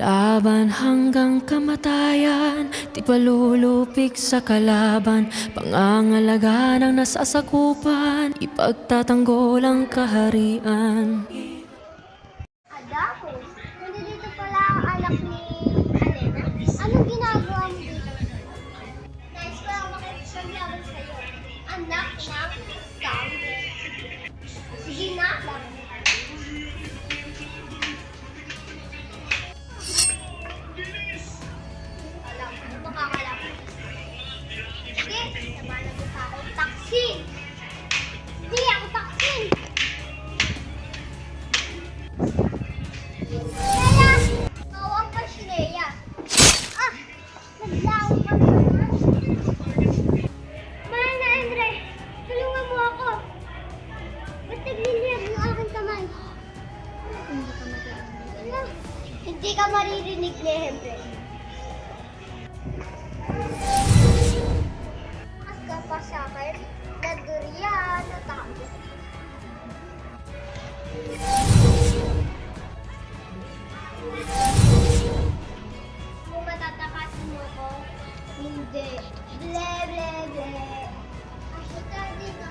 Laban hanggang kamatayan Di palulupik sa kalaban Pangangalaga ng nasasakupan Ipagtatanggol ang kaharian Adako, nandito pala ang anak ni Alena. Anong ginagawa mo dito? Nais ko lang makipaglaban sa'yo. Anak ng zombie. Sige na, laban Hindi ka maririnig, Lehembre. Mas ka pa sa akin na durian na tao. Kung matatakasin mo ko, hindi. Ble, ble, ble. Ashita din na.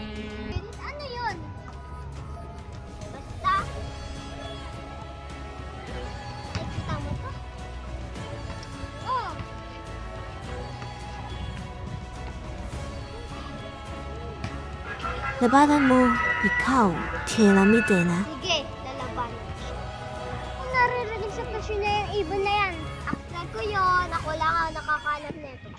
Labanan mo, ikaw, tiramide na. Sige, lalaban. Kung naririnig sa presyo na yung ibon na yan, aklan ko yun, ako lang ang nakakalap nito.